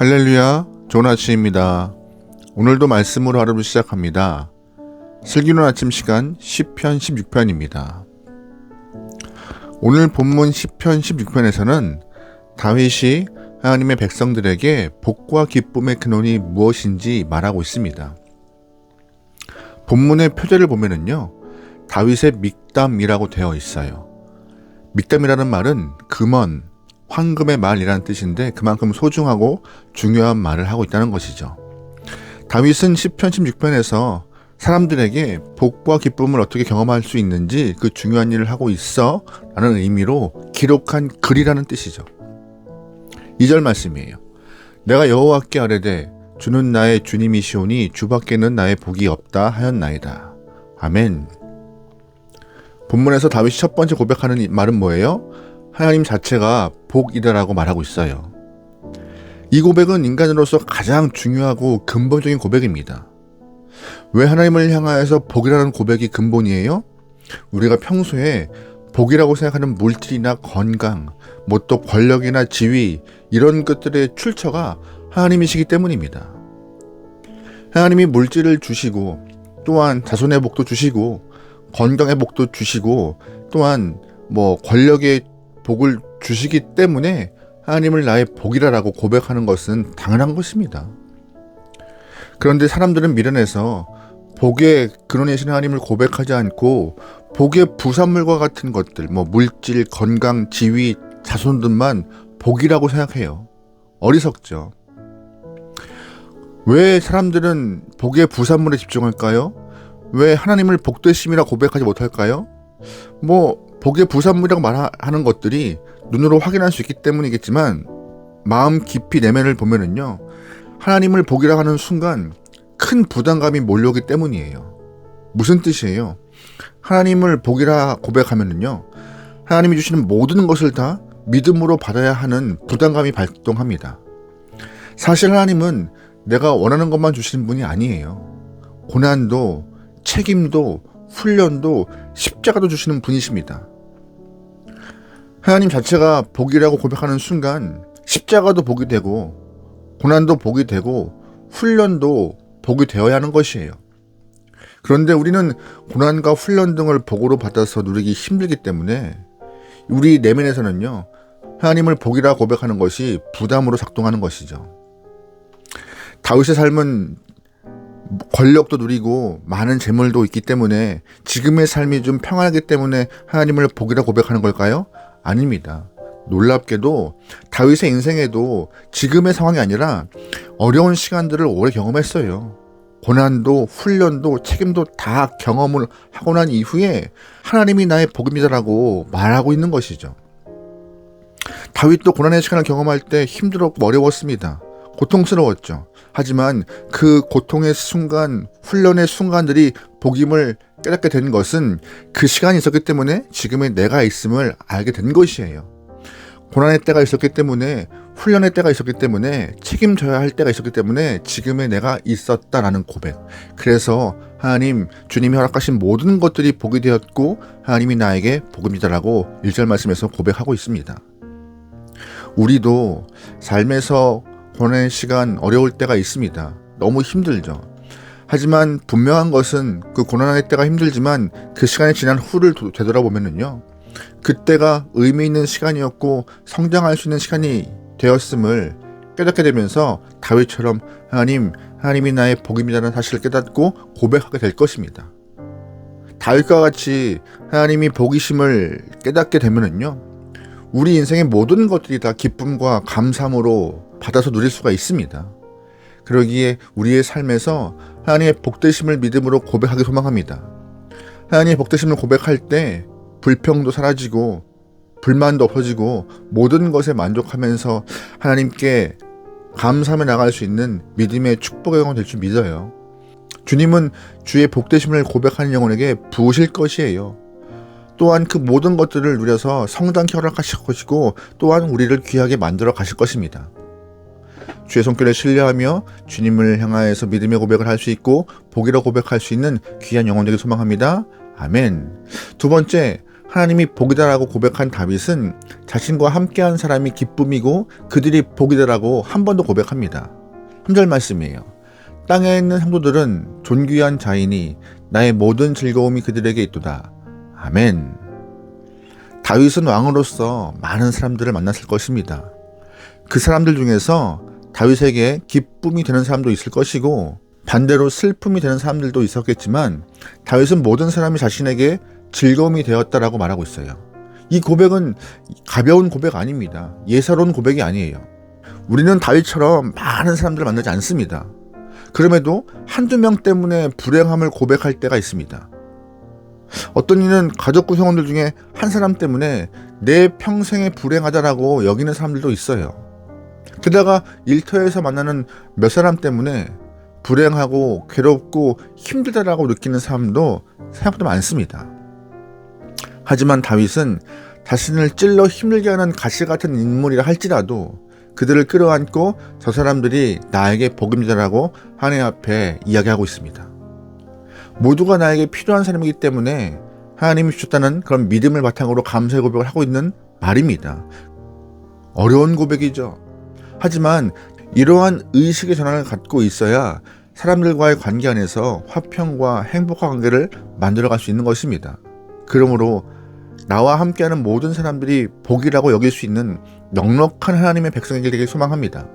할렐루야, 좋은 아침입니다. 오늘도 말씀으로 하루를 시작합니다. 슬기로운 아침 시간 10편 16편입니다. 오늘 본문 10편 16편에서는 다윗이 하나님의 백성들에게 복과 기쁨의 근원이 무엇인지 말하고 있습니다. 본문의 표제를 보면은요, 다윗의 믹담이라고 되어 있어요. 믹담이라는 말은 금원, 황금의 말이라는 뜻인데 그만큼 소중하고 중요한 말을 하고 있다는 것이죠. 다윗은 10편 16편에서 사람들에게 복과 기쁨을 어떻게 경험할 수 있는지 그 중요한 일을 하고 있어 라는 의미로 기록한 글이라는 뜻이죠. 2절 말씀이에요. 내가 여호와께 아뢰되 주는 나의 주님이시오니 주밖에는 나의 복이 없다 하였나이다. 아멘. 본문에서 다윗이 첫 번째 고백하는 말은 뭐예요? 하나님 자체가 복이다라고 말하고 있어요. 이 고백은 인간으로서 가장 중요하고 근본적인 고백입니다. 왜 하나님을 향하여서 복이라는 고백이 근본이에요? 우리가 평소에 복이라고 생각하는 물질이나 건강, 뭐 또 권력이나 지위, 이런 것들의 출처가 하나님이시기 때문입니다. 하나님이 물질을 주시고, 또한 자손의 복도 주시고, 건강의 복도 주시고, 또한 뭐 권력의 복을 주시기 때문에 하나님을 나의 복이라라고 고백하는 것은 당연한 것입니다. 그런데 사람들은 미련해서 복의 근원이신 하나님을 고백하지 않고 복의 부산물과 같은 것들, 뭐 물질, 건강, 지위, 자손들만 복이라고 생각해요. 어리석죠. 왜 사람들은 복의 부산물에 집중할까요? 왜 하나님을 복되심이라 고백하지 못할까요? 뭐 복의 부산물이라고 말하는 것들이 눈으로 확인할 수 있기 때문이겠지만 마음 깊이 내면을 보면은요 하나님을 복이라 하는 순간 큰 부담감이 몰려오기 때문이에요. 무슨 뜻이에요? 하나님을 복이라 고백하면은요 하나님이 주시는 모든 것을 다 믿음으로 받아야 하는 부담감이 발동합니다. 사실 하나님은 내가 원하는 것만 주시는 분이 아니에요. 고난도 책임도 훈련도 십자가도 주시는 분이십니다. 하나님 자체가 복이라고 고백하는 순간 십자가도 복이 되고 고난도 복이 되고 훈련도 복이 되어야 하는 것이에요. 그런데 우리는 고난과 훈련 등을 복으로 받아서 누리기 힘들기 때문에 우리 내면에서는요 하나님을 복이라 고백하는 것이 부담으로 작동하는 것이죠. 다윗의 삶은 권력도 누리고 많은 재물도 있기 때문에 지금의 삶이 좀 평안하기 때문에 하나님을 복이라 고백하는 걸까요? 아닙니다. 놀랍게도 다윗의 인생에도 지금의 상황이 아니라 어려운 시간들을 오래 경험했어요. 고난도 훈련도 책임도 다 경험을 하고 난 이후에 하나님이 나의 복음이다라고 말하고 있는 것이죠. 다윗도 고난의 시간을 경험할 때 힘들었고 어려웠습니다. 고통스러웠죠. 하지만 그 고통의 순간, 훈련의 순간들이 복임을 깨닫게 된 것은 그 시간이 있었기 때문에 지금의 내가 있음을 알게 된 것이에요. 고난의 때가 있었기 때문에 훈련의 때가 있었기 때문에 책임져야 할 때가 있었기 때문에 지금의 내가 있었다라는 고백. 그래서 하나님 주님이 허락하신 모든 것들이 복이 되었고 하나님이 나에게 복음이다라고 1절 말씀에서 고백하고 있습니다. 우리도 삶에서 고난의 시간 어려울 때가 있습니다. 너무 힘들죠. 하지만 분명한 것은 그 고난의 때가 힘들지만 그 시간이 지난 후를 되돌아보면은요. 그때가 의미 있는 시간이었고 성장할 수 있는 시간이 되었음을 깨닫게 되면서 다윗처럼 하나님, 하나님이 나의 복임이라는 사실을 깨닫고 고백하게 될 것입니다. 다윗과 같이 하나님이 복이심을 깨닫게 되면은요. 우리 인생의 모든 것들이 다 기쁨과 감사함으로 받아서 누릴 수가 있습니다. 그러기에 우리의 삶에서 하나님의 복되심을 믿음으로 고백하기 소망합니다. 하나님의 복되심을 고백할 때 불평도 사라지고 불만도 없어지고 모든 것에 만족하면서 하나님께 감사하며 나갈 수 있는 믿음의 축복의 영혼 될 줄 믿어요. 주님은 주의 복되심을 고백하는 영혼에게 부으실 것이에요. 또한 그 모든 것들을 누려서 성장케 허락하실 것이고 또한 우리를 귀하게 만들어 가실 것입니다. 주의 손길에 신뢰하며 주님을 향하여서 믿음의 고백을 할 수 있고 복이라 고백할 수 있는 귀한 영혼 되길 소망합니다. 아멘. 두 번째, 하나님이 복이다라고 고백한 다윗은 자신과 함께한 사람이 기쁨이고 그들이 복이다라고 한 번 더 고백합니다. 3절 말씀이에요. 땅에 있는 성도들은 존귀한 자이니 나의 모든 즐거움이 그들에게 있도다. 아멘. 다윗은 왕으로서 많은 사람들을 만났을 것입니다. 그 사람들 중에서 다윗에게 기쁨이 되는 사람도 있을 것이고 반대로 슬픔이 되는 사람들도 있었겠지만 다윗은 모든 사람이 자신에게 즐거움이 되었다라고 말하고 있어요. 이 고백은 가벼운 고백 아닙니다. 예사로운 고백이 아니에요. 우리는 다윗처럼 많은 사람들을 만나지 않습니다. 그럼에도 한두 명 때문에 불행함을 고백할 때가 있습니다. 어떤 이는 가족 구성원들 중에 한 사람 때문에 내 평생에 불행하다라고 여기는 사람들도 있어요. 게다가 일터에서 만나는 몇 사람 때문에 불행하고 괴롭고 힘들다라고 느끼는 사람도 생각보다 많습니다. 하지만 다윗은 자신을 찔러 힘들게 하는 가시 같은 인물이라 할지라도 그들을 끌어안고 저 사람들이 나에게 복임자라고 하나님 앞에 이야기하고 있습니다. 모두가 나에게 필요한 사람이기 때문에 하나님이 주셨다는 그런 믿음을 바탕으로 감사의 고백을 하고 있는 말입니다. 어려운 고백이죠. 하지만 이러한 의식의 전환을 갖고 있어야 사람들과의 관계 안에서 화평과 행복한 관계를 만들어갈 수 있는 것입니다. 그러므로 나와 함께하는 모든 사람들이 복이라고 여길 수 있는 넉넉한 하나님의 백성에게 되길 소망합니다.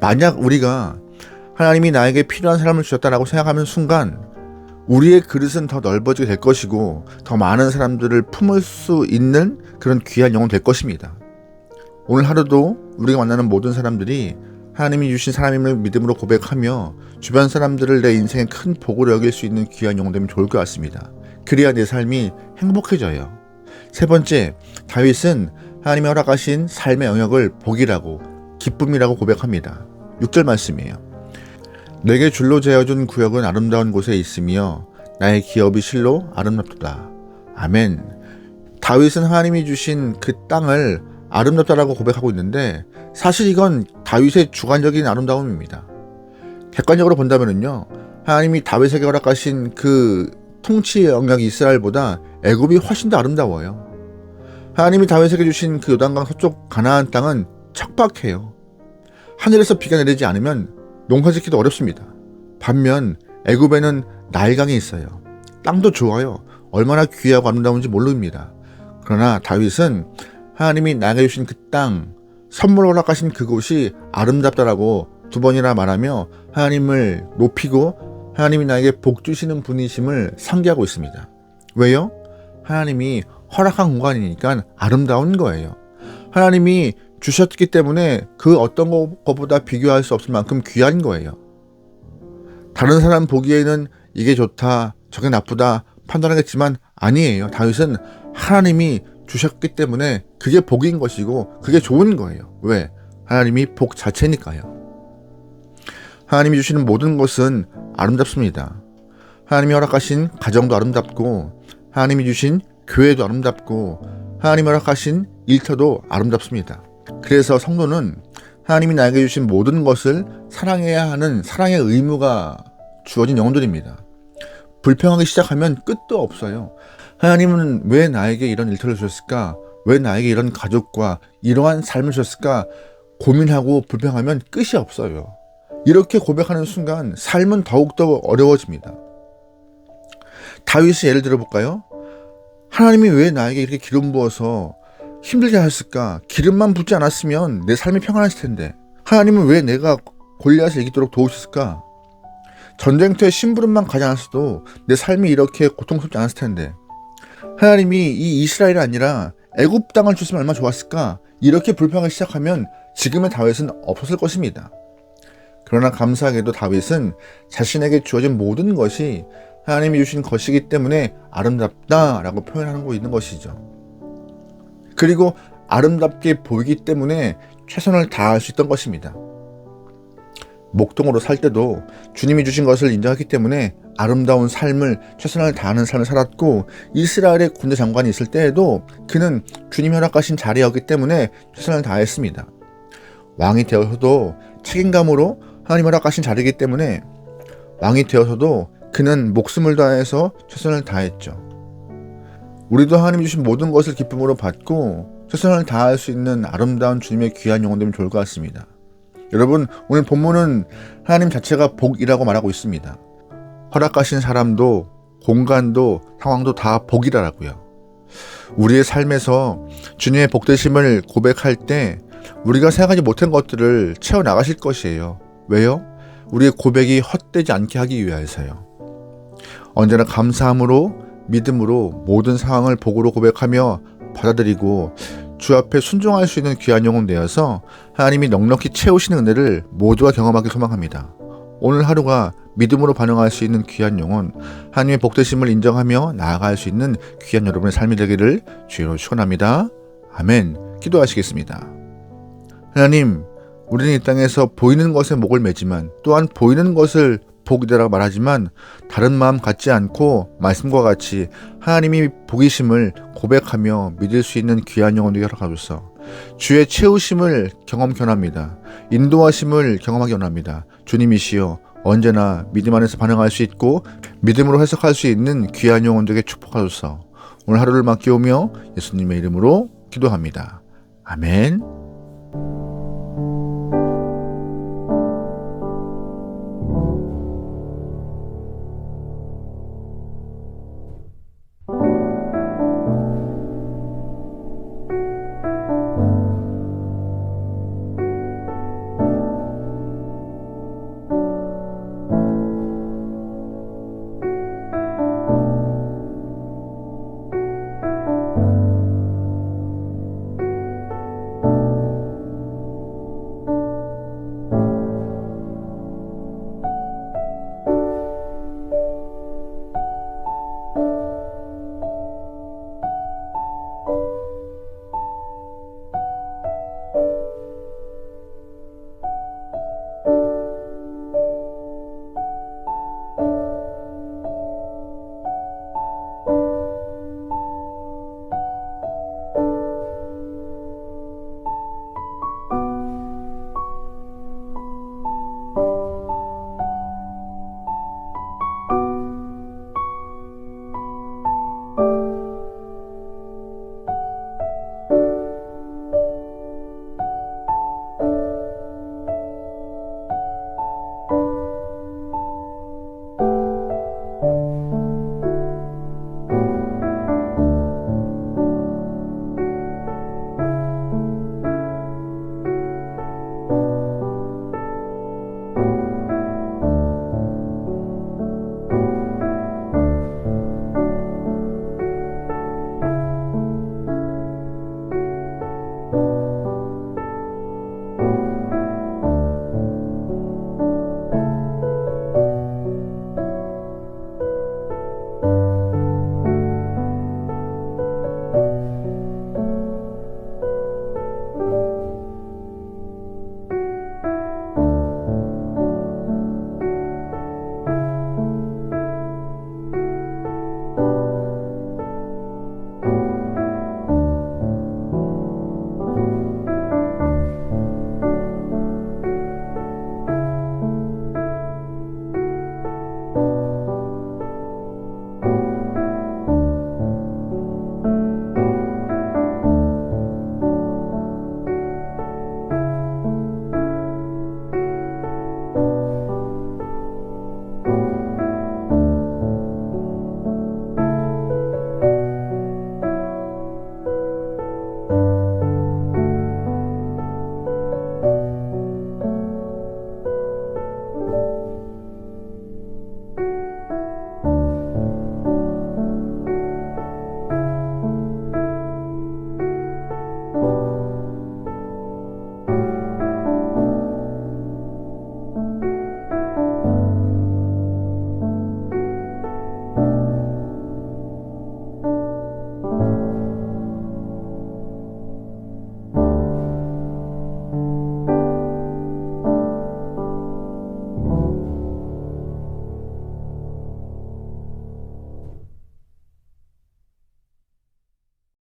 만약 우리가 하나님이 나에게 필요한 사람을 주셨다라고 생각하는 순간 우리의 그릇은 더 넓어지게 될 것이고 더 많은 사람들을 품을 수 있는 그런 귀한 영혼 될 것입니다. 오늘 하루도 우리가 만나는 모든 사람들이 하나님이 주신 사람임을 믿음으로 고백하며 주변 사람들을 내 인생의 큰 복으로 여길 수 있는 귀한 되면 좋을 것 같습니다. 그래야 내 삶이 행복해져요. 세 번째, 다윗은 하나님이 허락하신 삶의 영역을 복이라고 기쁨이라고 고백합니다. 6절 말씀이에요. 내게 줄로 재어준 구역은 아름다운 곳에 있으며 나의 기업이 실로 아름답도다. 아멘. 다윗은 하나님이 주신 그 땅을 아름답다라고 고백하고 있는데 사실 이건 다윗의 주관적인 아름다움입니다. 객관적으로 본다면요. 하나님이 다윗에게 허락하신 그 통치 영역이 이스라엘보다 애굽이 훨씬 더 아름다워요. 하나님이 다윗에게 주신 그 요단강 서쪽 가나안 땅은 척박해요. 하늘에서 비가 내리지 않으면 농사 짓기도 어렵습니다. 반면 애굽에는 나일강이 있어요. 땅도 좋아요. 얼마나 귀하고 아름다운지 모릅니다. 그러나 다윗은 하나님이 나에게 주신 그 땅, 선물 허락하신 그곳이 아름답다라고 두 번이나 말하며 하나님을 높이고 하나님이 나에게 복 주시는 분이심을 상기하고 있습니다. 왜요? 하나님이 허락한 공간이니까 아름다운 거예요. 하나님이 주셨기 때문에 그 어떤 것보다 비교할 수 없을 만큼 귀한 거예요. 다른 사람 보기에는 이게 좋다, 저게 나쁘다 판단하겠지만 아니에요. 다윗은 하나님이 주셨기 때문에 그게 복인 것이고 그게 좋은 거예요. 왜? 하나님이 복 자체니까요. 하나님이 주시는 모든 것은 아름답습니다. 하나님이 허락하신 가정도 아름답고 하나님이 주신 교회도 아름답고 하나님이 허락하신 일터도 아름답습니다. 그래서 성도는 하나님이 나에게 주신 모든 것을 사랑해야 하는 사랑의 의무가 주어진 영혼들입니다. 불평하기 시작하면 끝도 없어요. 하나님은 왜 나에게 이런 일터를 주셨을까? 왜 나에게 이런 가족과 이러한 삶을 주셨을까? 고민하고 불평하면 끝이 없어요. 이렇게 고백하는 순간 삶은 더욱더 어려워집니다. 다윗의 예를 들어 볼까요? 하나님이 왜 나에게 이렇게 기름 부어서 힘들게 하셨을까? 기름만 붓지 않았으면 내 삶이 평안했을 텐데. 하나님은 왜 내가 골리앗을 이기도록 도우셨을까? 전쟁터에 심부름만 가지 않았어도 내 삶이 이렇게 고통스럽지 않았을 텐데. 하나님이 이 이스라엘이 아니라 애굽 땅을 줬으면 얼마나 좋았을까? 이렇게 불평하기 시작하면 지금의 다윗은 없었을 것입니다. 그러나 감사하게도 다윗은 자신에게 주어진 모든 것이 하나님이 주신 것이기 때문에 아름답다라고 표현하고 있는 것이죠. 그리고 아름답게 보이기 때문에 최선을 다할 수 있던 것입니다. 목동으로 살 때도 주님이 주신 것을 인정했기 때문에 아름다운 삶을 최선을 다하는 삶을 살았고 이스라엘의 군대 장관이 있을 때에도 그는 주님이 허락하신 자리였기 때문에 최선을 다했습니다. 왕이 되어서도 책임감으로 하나님 허락하신 자리이기 때문에 왕이 되어서도 그는 목숨을 다해서 최선을 다했죠. 우리도 하나님 주신 모든 것을 기쁨으로 받고 최선을 다할 수 있는 아름다운 주님의 귀한 영혼 되면 좋을 것 같습니다. 여러분, 오늘 본문은 하나님 자체가 복이라고 말하고 있습니다. 허락하신 사람도 공간도 상황도 다 복이라고요. 우리의 삶에서 주님의 복되심을 고백할 때 우리가 생각하지 못한 것들을 채워 나가실 것이에요. 왜요? 우리의 고백이 헛되지 않게 하기 위해서요. 언제나 감사함으로 믿음으로 모든 상황을 복으로 고백하며 받아들이고 주 앞에 순종할 수 있는 귀한 영혼 되어서 하나님이 넉넉히 채우시는 은혜를 모두가 경험하길 소망합니다. 오늘 하루가 믿음으로 반응할 수 있는 귀한 영혼, 하나님의 복되심을 인정하며 나아갈 수 있는 귀한 여러분의 삶이 되기를 주로 축원합니다. 아멘. 기도하시겠습니다. 하나님, 우리는 이 땅에서 보이는 것에 목을 매지만 또한 보이는 것을 복이라고 말하지만 다른 마음 갖지 않고 말씀과 같이 하나님이 복이심을 고백하며 믿을 수 있는 귀한 영혼이 허락하소서. 주의 채우심을 경험 견합니다. 인도하심을 경험하기 원합니다. 주님이시여 언제나 믿음 안에서 반응할 수 있고 믿음으로 해석할 수 있는 귀한 영혼들에게 축복하소서. 오늘 하루를 맡겨오며 예수님의 이름으로 기도합니다. 아멘.